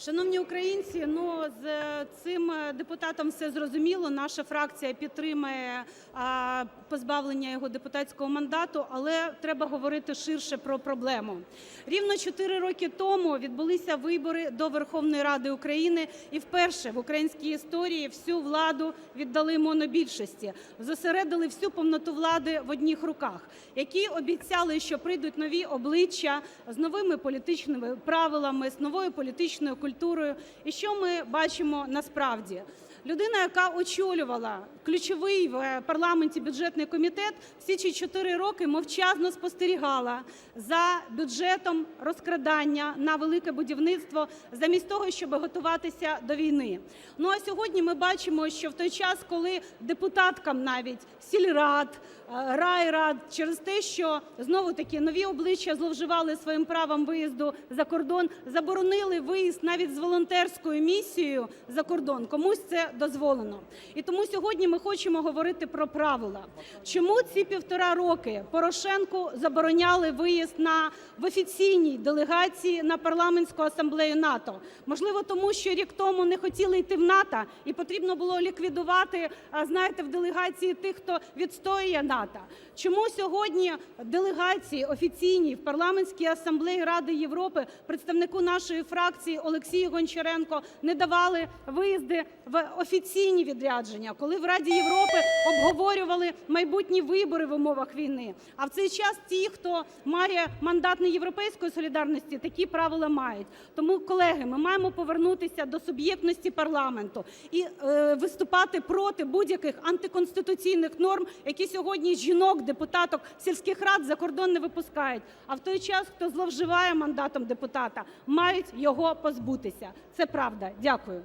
Шановні українці, ну з е, цим е, депутатом все зрозуміло. Наша фракція підтримує а, позбавлення його депутатського мандату, але треба говорити ширше про проблему. Рівно 4 роки тому відбулися вибори до Верховної Ради України, і вперше в українській історії всю владу віддали монобільшості, зосередили всю повноту влади в одних руках, які обіцяли, що прийдуть нові обличчя з новими політичними правилами, з новою політичною культурою. І що ми бачимо насправді? Людина, яка очолювала ключовий в е, парламенті бюджетний комітет, всі ці 4 роки мовчазно спостерігала за бюджетом розкрадання на велике будівництво, замість того, щоб готуватися до війни. Ну а сьогодні ми бачимо, що в той час, коли депутаткам навіть сільрад, е, райрад через те, що знову таки нові обличчя зловживали своїм правом виїзду за кордон, заборонили виїзд навіть з волонтерською місією за кордон. Комусь це дозволено. І тому сьогодні ми хочемо говорити про правила. Чому ці півтора роки Порошенку забороняли виїзд на в офіційній делегації на парламентську асамблею НАТО? Можливо, тому що рік тому не хотіли йти в НАТО, і потрібно було ліквідувати, знаєте, в делегації тих, хто відстоює НАТО. Чому сьогодні делегації офіційній в парламентській асамблеї Ради Європи представнику нашої фракції Олексію Гончаренко не давали виїзди в офіційні відрядження, коли в Раді Європи обговорювали майбутні вибори в умовах війни? А в цей час ті, хто має мандат не європейської солідарності, такі правила мають. Тому, колеги, ми маємо повернутися до суб'єктності парламенту і е, виступати проти будь-яких антиконституційних норм, які сьогодні жінок, депутаток сільських рад за кордон не випускають. А в той час, хто зловживає мандатом депутата, мають його позбутися. Це правда. Дякую.